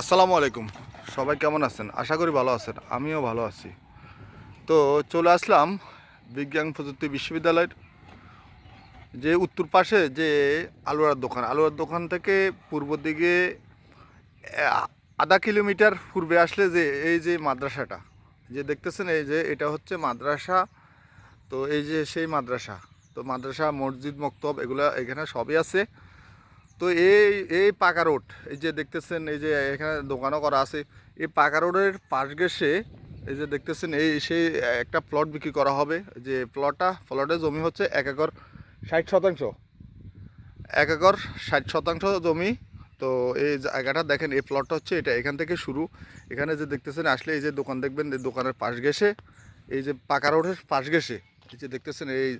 আসসালামু আলাইকুম। সবাই কেমন আছেন? আশা করি ভালো আছেন। আমিও ভালো আছি। তো চলে আসলাম বিজ্ঞান প্রযুক্তি বিশ্ববিদ্যালয়ের যে উত্তর পাশে যে আলুয়ার দোকান। আলুয়ার দোকান থেকে পূর্ব দিকে আধা কিলোমিটার পূর্বে আসলে যে, এই যে মাদ্রাসাটা, যে দেখতেছেন এই যে, এটা হচ্ছে মাদ্রাসা। তো এই যে সেই মাদ্রাসা, তো মাদ্রাসা, মসজিদ, মক্তব, এগুলো এখানে সবই আছে। তো এই এই পাকা রোড, এই যে দেখতেছেন, এই যে এখানে দোকানও করা আছে, এই পাকা রোডের পাশ ঘেসে এই যে দেখতেছেন, এই সেই একটা প্লট বিক্রি করা হবে। যে প্লটটা প্লটের জমি হচ্ছে এক একর ষাট শতাংশ। এক একর ষাট শতাংশ জমি। তো এই জায়গাটা দেখেন, এই প্লটটা হচ্ছে এটা, এখান থেকে শুরু। এখানে যে দেখতেছেন, আসলে এই যে দোকান দেখবেন দোকানের পাশ ঘেসে এই যে পাকা রোডের পাশ ঘেসে এই যে দেখতেছেন, এই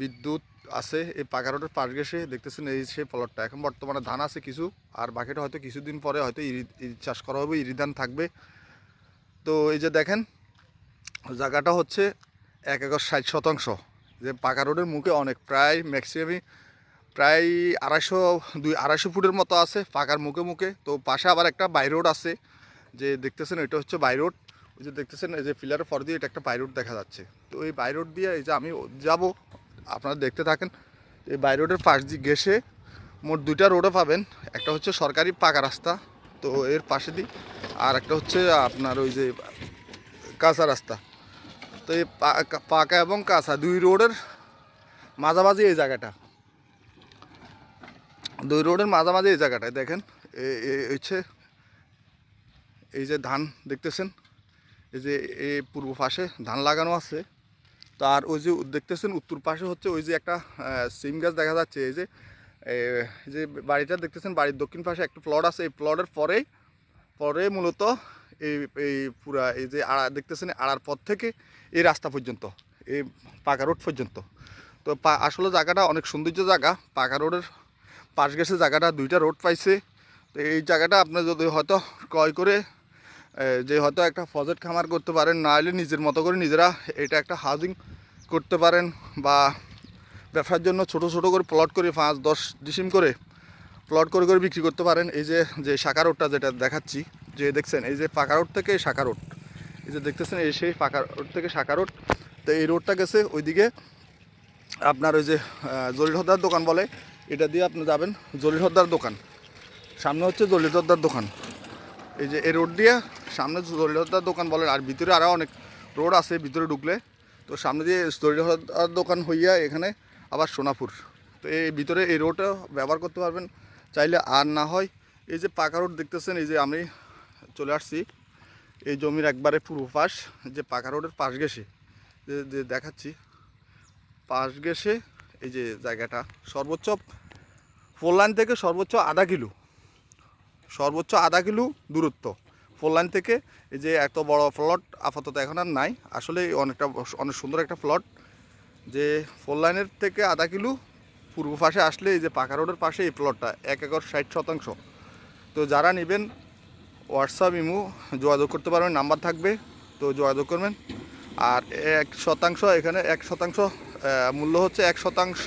বিদ্যুৎ আছে, এই পাকা রোডের পাশ ঘেসে দেখতেছেন এই সেই প্লটটা এখন বর্তমানে ধান আছে কিছু, আর বাকিটা হয়তো কিছুদিন পরে হয়তো ইরি চাষ করা হবে ইরি ধান থাকবে। তো এই যে দেখেন, জায়গাটা হচ্ছে এক একর ষাট শতাংশ। যে পাকা রোডের মুখে অনেক, প্রায় ম্যাক্সিমামই প্রায় আড়াইশো, দুই, আড়াইশো ফুটের মতো আছে পাকার মুখে মুখে। তো পাশে আবার একটা বাই রোড আছে, যে দেখতেছেন এটা হচ্ছে বাই রোড। ওই যে দেখতেছেন এই যে পিলারের পর দিয়ে এটা একটা বাই রোড দেখা যাচ্ছে। তো এই বাই রোড দিয়ে এই যে আমি যাব আপনারা দেখতে থাকেন, এই বাই রোডের পাশ দিয়ে ঘেসে মোট দুইটা রোডও পাবেন। একটা হচ্ছে সরকারি পাকা রাস্তা, তো এর পাশে দিই। আর একটা হচ্ছে আপনার ওই যে কাঁচা রাস্তা। তো এই পাকা এবং কাঁচা দুই রোডের মাঝামাঝি এই জায়গাটা। দুই রোডের মাঝামাঝি এই জায়গাটায় দেখেন হচ্ছে এই যে ধান দেখতেছেন, এই যে এই পূর্ব পাশে ধান লাগানো আছে। তার ওই যে দেখতেছেন উত্তর পাশে হচ্ছে ওই যে একটা সিম গাছ দেখা যাচ্ছে, এই যে যে বাড়িটা দেখতেছেন, বাড়ির দক্ষিণ পাশে একটা প্লট আছে, এই প্লটের পরেই, পরে মূলত এই এই পুরা, এই যে আড়া, দেখতেছেন আড়ার পর থেকে এই রাস্তা পর্যন্ত, এই পাকা রোড পর্যন্ত। তো আসলে জায়গাটা অনেক সৌন্দর্য জায়গা, পাকা রোডের পাশ গেছে জায়গাটা দুইটা রোড পাইছে। তো এই জায়গাটা আপনার যদি হয়তো ক্রয় করে যে হয়তো একটা ফজেট খামার করতে পারেন, না হলে নিজের মতো করে নিজেরা এটা একটা হাউজিং করতে পারেন বা ব্যবসার জন্য ছোট ছোট করে প্লট করে পাঁচ, দশ ডিসিম করে প্লট করে করে বিক্রি করতে পারেন। এই যে যে শাখা রোডটা যেটা দেখাচ্ছি, যে দেখছেন, এই যে পাকা রোড থেকে শাখা রোড। এই যে দেখতেছেন, এই সেই পাকা রোড থেকে শাখা রোড। তো এই রোডটা গেছে ওইদিকে আপনার ওই যে জলিল হদ্দার দোকান বলে, এটা দিয়ে আপনি যাবেন জলিল হদ্দার দোকান। সামনে হচ্ছে জলিল হদ্দার দোকান। এই যে এই রোড দিয়ে সামনে জলিল দোকান বলেন, আর ভিতরে আরও অনেক রোড আছে, ভিতরে ঢুকলে। তো সামনে দিয়ে জলিল দোকান হইয়া এখানে আবার সোনাপুর। তো এই ভিতরে এই রোডটা ব্যবহার করতে পারবেন, চাইলে আর না হয়। এই যে পাকা রোড দেখতেছেন, এই যে আমি চলে আসছি। এই জমির একবারে পূর্ব পাশ, যে পাকা রোডের পাশ গেছে যে দেখাচ্ছি। পাশ গেছে এই যে জায়গাটা, সর্বোচ্চ ফোর লাইন থেকে সর্বোচ্চ আধা কিলো। সর্বোচ্চ আধা কিলো দূরত্ব। ফোর লাইন থেকে এই যে এত বড় প্লট আপাতত এখন আর নাই। আসলে অনেকটা অনেক সুন্দর একটা প্লট যে ফোর লাইনের থেকে আধা কিলো পূর্ব পাশে আসলে এই যে পাকা রোডের পাশে এই প্লটটা এক একর ষাট শতাংশ। তো যারা নেবেন হোয়াটসঅ্যাপ ইমু যোগাযোগ করতে পারবেন, নাম্বার থাকবে, তো যোগাযোগ করবেন। আর এক শতাংশ এখানে, এক শতাংশ মূল্য হচ্ছে এক শতাংশ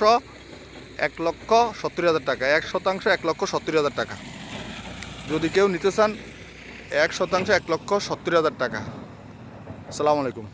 এক লক্ষ সত্তর হাজার টাকা। এক শতাংশ এক লক্ষ সত্তর হাজার টাকা। যদি কেউ নিতে চান এক শতাংশ এক লক্ষ সত্তর হাজার টাকা। আসসালামু আলাইকুম।